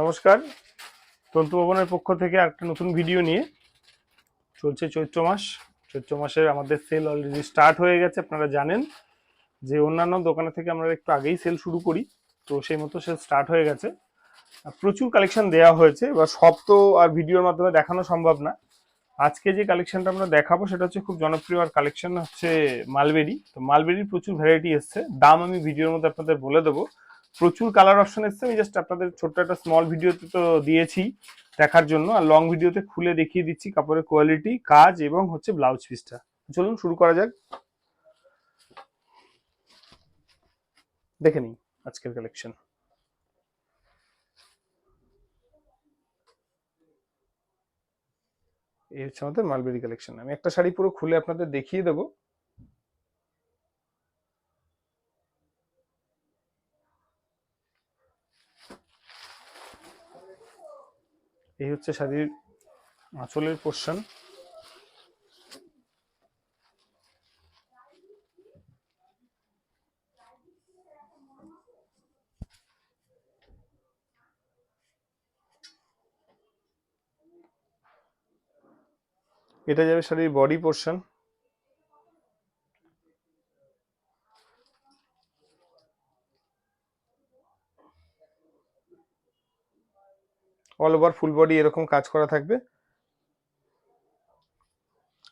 নমস্কার। তন্তু ভবনের পক্ষ থেকে একটা নতুন ভিডিও নিয়ে চলছে চৈত্র মাস। চৈত্র মাসের আমাদের সেল অলরেডি স্টার্ট হয়ে গেছে, আপনারা জানেন যে অন্যান্য দোকানে থেকে আমরা একটু আগেই সেল শুরু করি, তো সেই মতো সেল স্টার্ট হয়ে গেছে। প্রচুর কালেকশন দেওয়া হয়েছে বা সব তো আর ভিডিওর মাধ্যমে দেখানো সম্ভব না। আজকে যে কালেকশনটা আমরা দেখাবো সেটা হচ্ছে খুব জনপ্রিয় আর কালেকশন হচ্ছে মালবেরি। তো মালবেরির প্রচুর ভ্যারাইটি এসছে, দাম আমি ভিডিওর মধ্যে আপনাদের বলে দেবো। প্রচুর কালার অপশন এসছে। আমি জাস্ট আপনাদের ছোট্ট একটা স্মল ভিডিওতে তো দিয়েছি দেখার জন্য। আর লং ভিডিওতে খুলে দেখিয়ে দিচ্ছি কাপড়ের কোয়ালিটি কাজ এবং হচ্ছে ব্লাউজ পিসটা চলুন শুরু করা যাক। দেখে নিই আজকের কালেকশন এই হচ্ছে আমাদের মালবেরি কালেকশন আমি একটা শাড়ি পুরো খুলে আপনাদের দেখিয়ে দেবো। এই হচ্ছে শাড়ির আঁচলের পোর্শন এটা যাবে শাড়ির body portion all over full body এরকম কাজ করা থাকবে।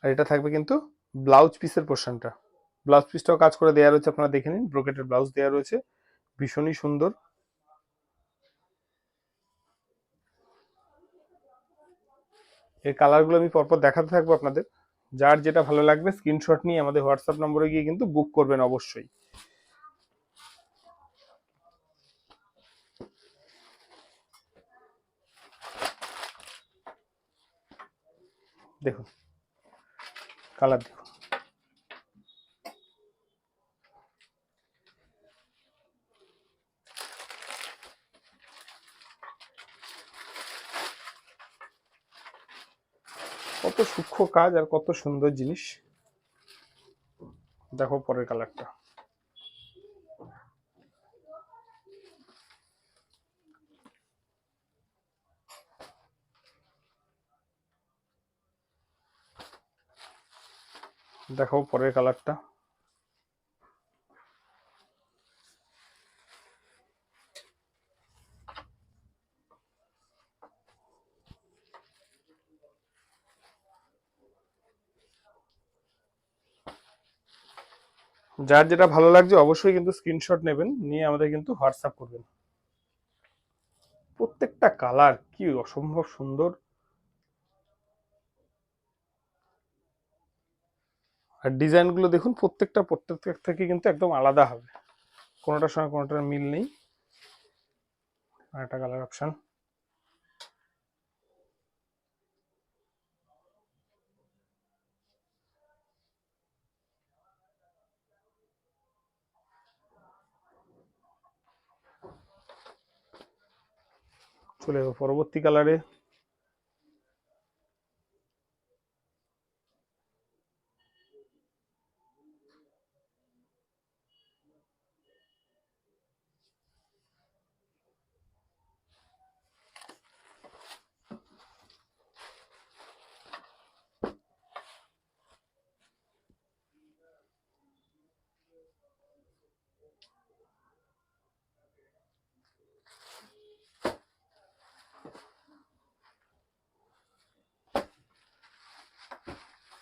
আর এটা থাকবে কিন্তু ব্লাউজ পিসের পোর্শনটা ব্লাউজ পিসটাও কাজ করে দেওয়া রয়েছে, আপনারা দেখে নিন ব্রোকেটের ব্লাউজ দেওয়া রয়েছে। ভীষণই সুন্দর। এর কালারগুলো আমি পরপর দেখাতে থাকব আপনাদের। যার যেটা ভালো লাগবে স্ক্রিনশট নিয়ে আমাদের হোয়াটসঅ্যাপ নম্বরে গিয়ে কিন্তু বুক করবেন অবশ্যই। দেখুন কালার দেখো। কত সূক্ষ্ম কাজ আর কত সুন্দর জিনিস। দেখো পরের কালারটা। দেখো পরের কালারটা। যার যেটা ভালো লাগছে অবশ্যই কিন্তু স্ক্রিনশট নেবেন, নিয়ে আমাদের কিন্তু হোয়াটসঅ্যাপ করবেন। প্রত্যেকটা কালার কি অসম্ভব সুন্দর। আর ডিজাইনগুলো দেখুন, প্রত্যেকটা প্রত্যেক থেকে কিন্তু একদম আলাদা হবে। কোনোটার সঙ্গে কোনোটার মিল নেই। আর একটা কালার অপশান চলে যাব পরবর্তী কালারে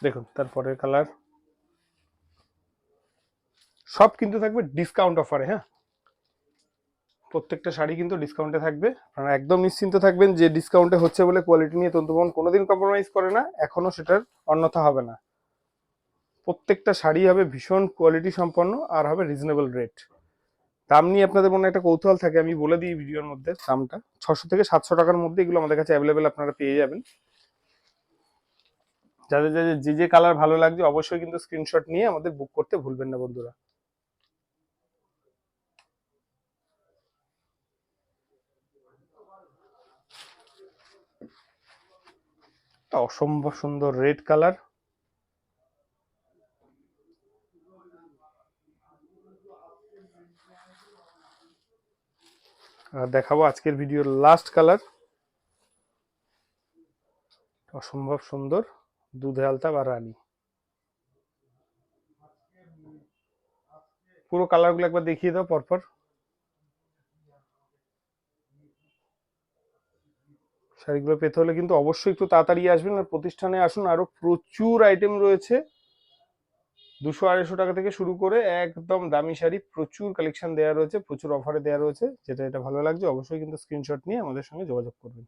দেখুন তারপরের কালার সব কিন্তু থাকবে ডিসকাউন্ট অফারে হ্যাঁ? প্রত্যেকটা শাড়ি কিন্তু ডিসকাউন্টে থাকবে। আপনারা একদম নিশ্চিন্ত থাকবেন যে ডিসকাউন্টে হচ্ছে বলে কোয়ালিটি নিয়ে তন্তুবন কোনোদিন কম্প্রোমাইজ করে না, এখনও সেটার অন্যথা হবে না। প্রত্যেকটা শাড়ি হবে ভীষণ কোয়ালিটি সম্পন্ন আর হবে রিজনেবল রেট দাম নিয়ে আপনাদের মনে একটা কৌতূহল থাকে, আমি বলে দিই ভিডিওর মধ্যে দামটা। ছশো থেকে সাতশো টাকার মধ্যে এগুলো আমাদের কাছে অ্যাভেলেবেল আপনারা পেয়ে যাবেন। যাদের যাদের যে যে কালার ভালো লাগছে, অবশ্যই কিন্তু স্ক্রিনশট নিয়ে আমাদের বুক করতে ভুলবেন না বন্ধুরা। অসম্ভব সুন্দর রেড কালার আর দেখাবো আজকের ভিডিওর লাস্ট কালার অসম্ভব সুন্দর। দুধে আলতা বা রানী। পুরো কালারগুলো একবার দেখিয়ে দাও পরপর। শাড়িগুলো পেতে হলে কিন্তু অবশ্যই একটু তাড়াতাড়ি আসবেন আর প্রতিষ্ঠানে আসুন। আরও প্রচুর আইটেম রয়েছে। দুশো আড়াইশো টাকা থেকে শুরু করে একদম দামি শাড়ি প্রচুর কালেকশন দেওয়া রয়েছে, প্রচুর অফারে দেওয়া রয়েছে। যেটা এটা ভালো লাগছে, অবশ্যই কিন্তু স্ক্রিনশট নিয়ে আমাদের সঙ্গে যোগাযোগ করবেন।